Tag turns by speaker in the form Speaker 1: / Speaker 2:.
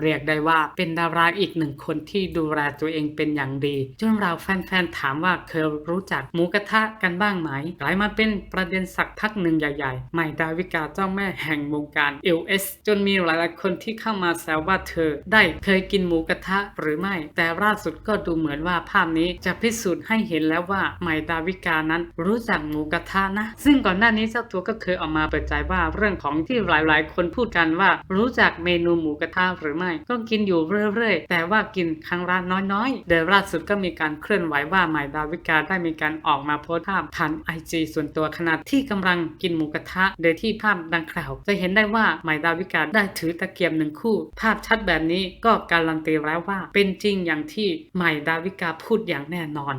Speaker 1: เรียกได้ว่าเป็นดาราอีกหนึ่งคนที่ดูแลตัวเองเป็นอย่างดีจนเราแฟนๆถามว่าเคยรู้จักหมูกระทะกันบ้างไหมกลายมาเป็นประเด็นสักพักหนึ่งใหญ่ๆใหม่ดาวิกาเจ้าแม่แห่งวงการ LS จนมีหลายๆคนที่เข้ามาแซวว่าเธอ ได้เคยกินหมูกระทะหรือไม่ แต่ล่าสุดก็ดูเหมือนว่าภาพนี้จะพิสูจน์ให้เห็นแล้วว่าใหม่ดาวิกานั้นรู้จักหมูกระทะนะ ซึ่งก่อนหน้านี้เจ้าตัวก็เคยออกมาเปิดใจว่าเรื่องของที่หลายๆ คนพูดกันว่ารู้จักเมนูหมูกระทะหรือไม่ก็กินอยู่เรื่อยๆ แต่ว่ากินครั้งละน้อยๆ เดี๋ยวล่าสุดก็มีการเคลื่อนไหวว่าใหม่ดาวิกาได้มีการออกมาโพสต์ภาพผ่านไอจส่วนตัวขณะที่กำลังกินหมูกระทะโดยที่ภาพดังกล่าวจะเห็นได้ว่าใหม่ดาวิกาได้ถือตะเกียบหนึ่งคู่ ภาพชัดแบบนี้ก็การันตีแล้วว่า เป็นจริงอย่างที่ใหม่ดาวิกาพูดอย่างแน่นอน